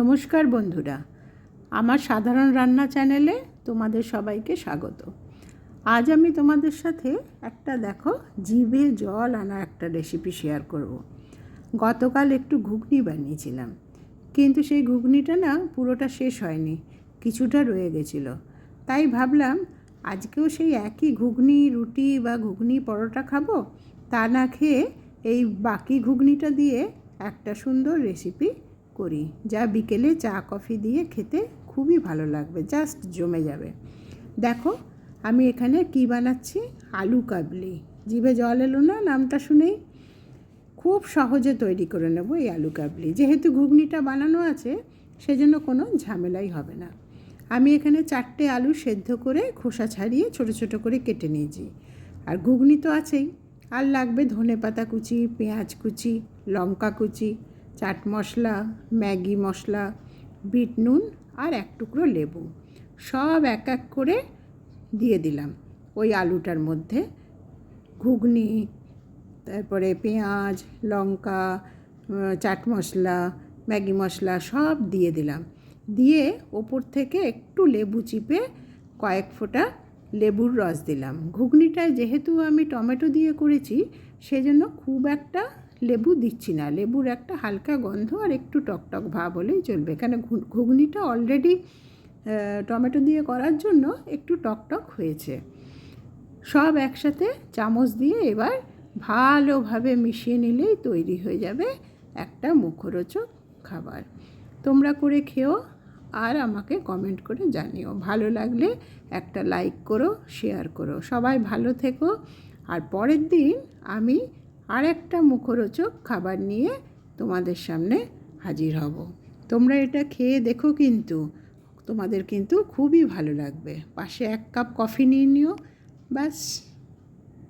নমস্কার বন্ধুরা, আমার সাধারণ রান্না চ্যানেলে তোমাদের সবাইকে স্বাগত আজ আমি তোমাদের সাথে একটা দেখো, জিভে জল আনা একটা রেসিপি শেয়ার করব। গতকাল একটু ঘুগনি বানিয়েছিলাম, কিন্তু সেই ঘুগনিটা না পুরোটা শেষ হয়নি, কিছুটা রয়ে গেছিল তাই ভাবলাম, আজকেও সেই একই ঘুগনি, রুটি বা ঘুগনি পরোটা খাব, তা না খেয়ে এই বাকি ঘুগনিটা দিয়ে একটা সুন্দর রেসিপি করি। যা বিকেলে চা, কফি দিয়ে খেতে খুবই ভালো লাগবে, জাস্ট জমে যাবে। দেখো, আমি এখানে কি বানাচ্ছি? আলু কাবলি। জিভে জল এলো না, নামটা শুনেই? খুব সহজে তৈরি করে নেব এই আলু কাবলি। যেহেতু ঘুগনিটা বানানো আছে, সেজন্য কোনো ঝামেলাই হবে না। আমি এখানে চারটে আলু সেদ্ধ করে খোসা ছাড়িয়ে ছোট ছোট করে কেটে নিয়েছি। আর ঘুগনি তো আছেই। আর লাগবে ধনে পাতা কুচি, পেঁয়াজ কুচি, লঙ্কা কুচি চাট মশলা, ম্যাগি মশলা, বিট নুন আর এক টুকরো লেবু। সব এক এক করে দিয়ে দিলাম। ওই আলুটার মধ্যে ঘুগনি, তারপরে পেঁয়াজ, লঙ্কা চাট মশলা, ম্যাগি মশলা সব দিয়ে দিলাম। দিয়ে ওপর থেকে একটু লেবু চিপে কয়েক ফোঁটা লেবুর রস দিলাম। ঘুগনিটায় যেহেতু আমি টমেটো দিয়ে করেছি, সেজন্য খুব একটা লেবু দিচ্ছি না। লেবুর একটা হালকা গন্ধ আর একটু টকটক ভাব হলেই চলবে। ঘু- ঘুগনিটা অলরেডি টমেটো দিয়ে করার জন্য একটু টকটক হয়েছে। সব একসাথে চামচ দিয়ে এবার ভালোভাবে মিশিয়ে নিলেই তৈরি হয়ে যাবে একটা মুখরোচক খাবার। তোমরা করে খেও আর আমাকে কমেন্ট করে জানিও। ভালো লাগলে একটা লাইক করো শেয়ার করো। সবাই ভালো থেকো। আর পরের দিন আমি আর একটা মুখরোচক খাবার নিয়ে তোমাদের সামনে হাজির হব। তোমরা এটা খেয়ে দেখো কিন্তু, তোমাদের কিন্তু খুবই ভালো লাগবে। পাশে এক কাপ কফি নিয়ে নিও, ব্যাস।